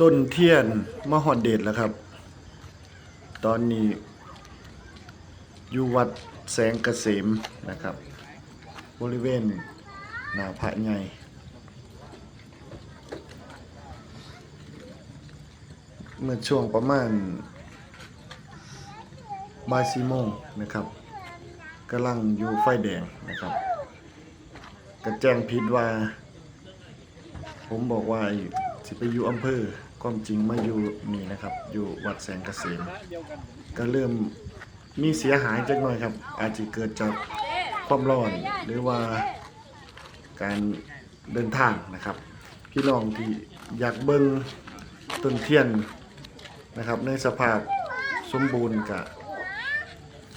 ต้นเทียนมหอดเดชแล้วครับ ตอนนี้ อยู่วัดแสงเกษมนะครับ บริเวณหนาพระใหญ่เมื่อช่วงประมาณบ่ายสี่โมงนะครับกำลังอยู่ไฟแดงนะครับก็แจ้งผิดว่า ผมบอกว่า สิไปอยู่อำเภอความจริงมาอยู่นี่นะครับ อยู่วัดแสงเกษมก็เริ่มมีเสียหายจักหน่อยครับ อาจจะเกิดจากความร้อนหรือว่าการเดินทางนะครับพี่น้องที่อยากเบิ่งต้นเทียนนะครับ ในสภาพสมบูรณ์กับ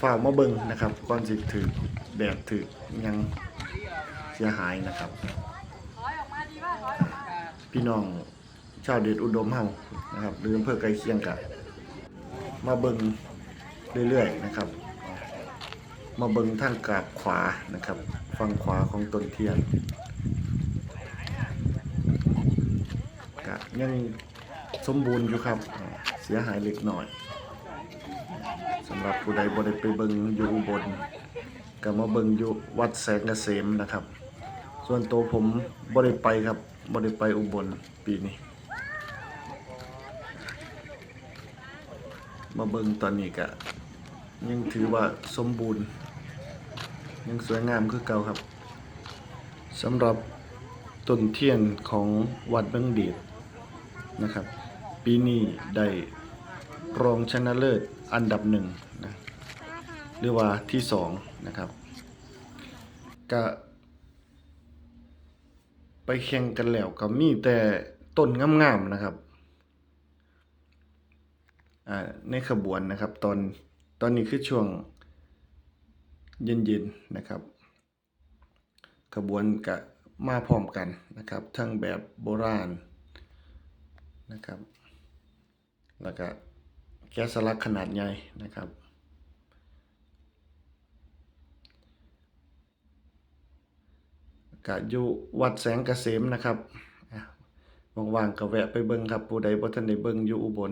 ฝ่ามาเบิ่งนะครับก่อนสิถือแดดถือยังเสียหายนะครับ พี่น้อง ชาวเดชอุดมเฮานะครับหรืออำเภอใกลเคียงกับมาเบิงเรื่อยๆนะครับ มาเบิงทางกราบขวานะครับฝั่งขวาของต้นเทียนกะยังสมบูรณ์อยู่ครับเสียหายเล็กน้อยสำหรับผู้ใดบ่ได้ไปเบิงอยู่อุบลก็มาเบิงอยู่วัดแสงเกษมนะครับ ส่วนตัวผมบ่ได้ไปครับบ่ได้ไปอุบลปีนี้ มาเบิ่งตอนนี้ก็ยังถือว่าสมบูรณ์ ยังสวยงามคือเก่าครับสำหรับต้นเทียนของวัดเบิงเดชนะครับ ปีนี้ได้รองชนะเลิศอันดับหนึ่งนะหรือว่าที่สองนะครับก็ไปแข่งกันแล้วก็มีแต่ต้นงามๆนะครับ ในขบวนนะครับ ตอนตอนนี้คือช่วงเย็นๆนะครับ ขบวนกะมาพร้อมกันนะครับ ทั้งแบบโบราณนะครับ แล้วก็แกสลักขนาดใหญ่นะครับกะอยู่วัดแสงกเกษมนะครับว่างๆก็แวะไปเบิ่งครับผู้ใดบ่ทันได้เบิ่งอยู่อุบล